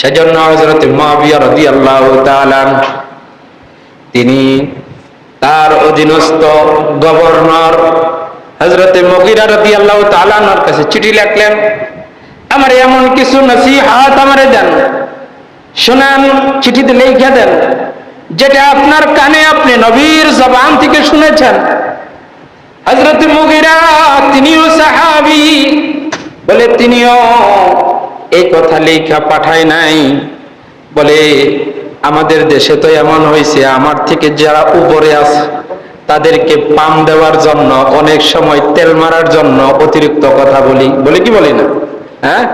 সেজন্য হজরত তিনি তার অধীনস্থ গভর্নর হজরতে মগিরা রদি আল্লাহ তালানোর কাছে চিঠি লেখলেন, আমার এমন কিছু নসিহাত আমারে দেন, শোনান, চিঠিতে লিখে দেন, যেটা আপনার কানে আপনি নবীর জবান থেকে শুনেছেন। হজরত মুগিরা তিনিও সাহাবি বলে তিনিও এই কথা লেখা পাঠায় নাই। বলে, আমাদের দেশে তো এমন হয়েছে আমার থেকে যারা উপরে আছে, তাদেরকে পাম দেওয়ার জন্য, অনেক সময় তেল মারার জন্য অতিরিক্ত কথা বলি। বলে কি বলি না? হ্যাঁ?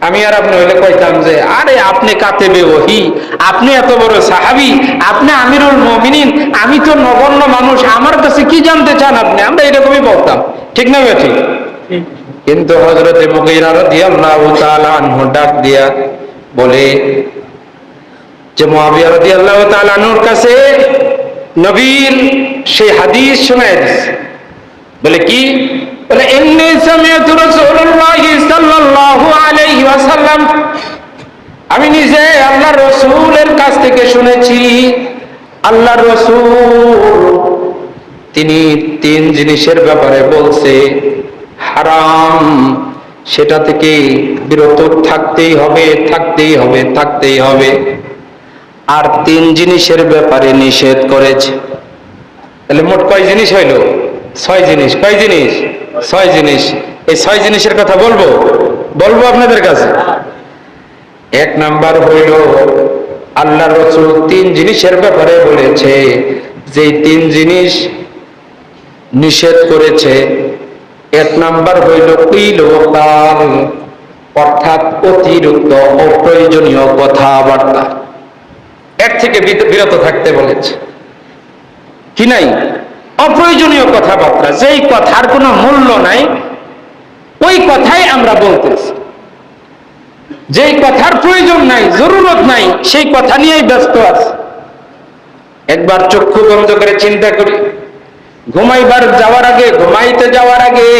আমি আর আপনি হইলে কইতাম যে, আরে, আপনি কাতে বেবহি, আপনি এত বড় সাহাবি, আপনি আমিরুল মমিনিন, আমি তো নগণ্য মানুষ, আমার কাছে কি জানতে চান আপনি? আমরা এরকমই বলতাম। ঠিক না বেঠি কিন্তু হজরতে আনহু ডাক দিয়া বলে যে আনহুর কাছে নবীর সেই হাদিস শোনায় দিছে। বলে কি? আমি নিজে আল্লাহর রাসূলের কাছ থেকে শুনেছি আল্লাহর রসুল তিনি তিন জিনিসের ব্যাপারে বলছে হারাম। সেটা থেকে বিরত থাকতেই হবে থাকতেই হবে থাকতেই হবে। আর তিন জিনিসের ব্যাপারে নিষেধ করেছে। তাহলে মোট কয় জিনিস হইল? ছয় জিনিস। কয় জিনিস? ছয় জিনিস। এই ছয় জিনিসের কথা বলব? বলব আপনাদের কাছে? এক নাম্বার হইল, আল্লাহ রসুল তিন জিনিসের ব্যাপারে বলেছে। যে তিন জিনিস নিষেধ করেছে এক নাম্বার হইল কিল অর্থাৎ অতিরিক্ত অপ্রয়োজনীয় কথাবার্তা। এর থেকে বিরত থাকতে বলেছে। কি নাই? অপ্রয়োজনীয় কথাবার্তা, যেই কথার কোনো মূল্য নাই, ওই কথাই আমরা বলতেছি। যেই কথার প্রয়োজন নাই, জরুরত নাই, সেই কথা নিয়েই ব্যস্ত আছে। একবার চক্ষু বন্ধ করে চিন্তা করি। ঘুমাইবার যাওয়ার আগে ঘুমাইতে যাওয়ার আগে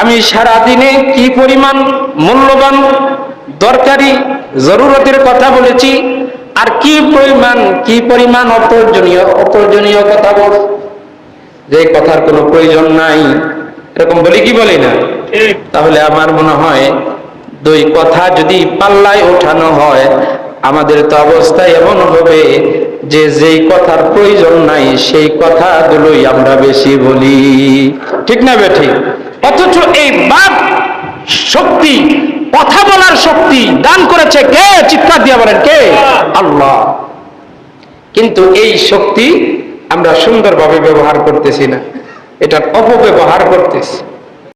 আমি সারা দিনে কি পরিমাণ মূল্যবান, দরকারি, জরুরতের কথা বলেছি আর কি পরিমাণ কি পরিমাণ অপ্রয়োজনীয় অপ্রয়োজনীয় কথা বল। যে কথার কোনো প্রয়োজন নাই। এরকম বলি কি বলি না? তাহলে আমার মনে হয় দুই কথা যদি পাল্লায় ওঠানো হয়, আমাদের তো অবস্থা এমন হবে যে যেই কথার প্রয়োজন নাই, সেই কথাগুলোই আমরা বেশি বলি। ঠিক না বেঠি? অথচ এই বাক শক্তি, কথা বলার শক্তি দান করেছে কে? চিৎকার দিয়ে বলেন, কে? আল্লাহ। কিন্তু এই শক্তি আমরা সুন্দরভাবে ব্যবহার করতেছি না। এটার অপব্যবহার করতেছি।